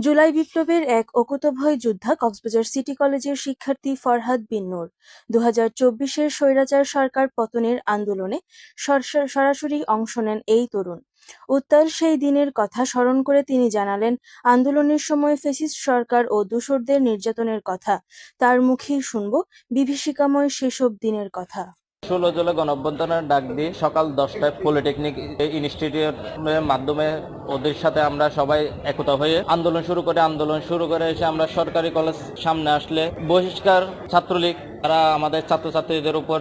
জুলাই বিপ্লবের এক অকুতভয় যোদ্ধা কক্সবাজার সিটি কলেজের শিক্ষার্থী ফরহাদ বিন নূর। দু হাজার চব্বিশের স্বৈরাচার সরকার পতনের আন্দোলনে সরসা- সরাসরি অংশ নেন এই তরুণ। উত্তাল সেই দিনের কথা স্মরণ করে তিনি জানালেন, আন্দোলনের সময় ফেসিস সরকার ও দোসরদের নির্যাতনের কথা, তার মুখেই শুনব, বিভীষিকাময় সেসব দিনের কথা। ষোলো জেলা গণঅভ্যন্তরের ডাক দিয়ে সকাল দশটায় পলিটেকনিক ইনস্টিটিউটের মাধ্যমে ওদের সাথে আমরা সবাই একতা হয়ে আন্দোলন শুরু করে, আন্দোলন শুরু করে এসে আমরা সরকারি কলেজ সামনে আসলে বহিষ্কার ছাত্রলীগ, তারা আমাদের ছাত্রছাত্রীদের উপর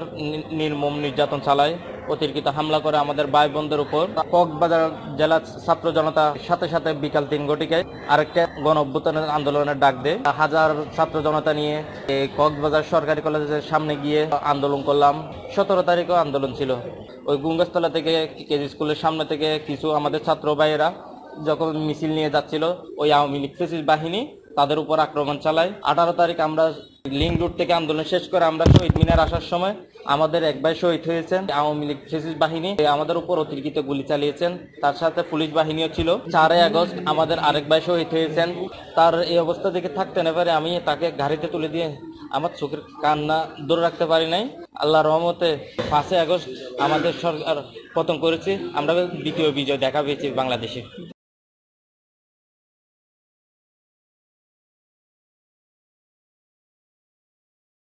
নির্মম নির্যাতন চালায়। অতিরিক্ত হামলা করে আমাদের ভাই বোনদের উপর। কক্সবাজার জেলা ছাত্র জনতা সাথে সাথে বিকাল তিন ঘটিকায় আরেকটা গণ অভ্যুত্থানের আন্দোলনের ডাক দেয়। হাজার ছাত্র জনতা নিয়ে কক্সবাজার সরকারি কলেজের সামনে গিয়ে আন্দোলন করলাম। সতেরো তারিখও আন্দোলন ছিল। ওই গুঙ্গাস্তলা থেকে কেজি স্কুলের সামনে থেকে কিছু আমাদের ছাত্র ভাইয়েরা যখন মিছিল নিয়ে যাচ্ছিল, ওই আওয়ামী লীগ বাহিনী তাদের উপর আক্রমণ চালায়। আঠারো তারিখ আমরা লিঙ্ক রুট থেকে আন্দোলন শেষ করে আমরা শহীদ মিনার আসার সময় আমাদের এক ভাই শহীদ হয়েছেন। আওয়ামী লীগ ফেসিস বাহিনী আমাদের উপর অতিরিক্ত গুলি চালিয়েছেন। তার সাথে পুলিশ বাহিনীও ছিল। চারই আগস্ট আমাদের আরেক ভাই শহীদ হয়েছেন। তার এই অবস্থা দেখে থাকতে না পারে, আমি তাকে গাড়িতে তুলে দিয়ে আমার চোখের কান্না দূরে রাখতে পারি নাই। আল্লাহ রহমতে পাঁচই আগস্ট আমাদের সরকার পতন করেছে। আমরা দ্বিতীয় বিজয় দেখা পেয়েছি বাংলাদেশে।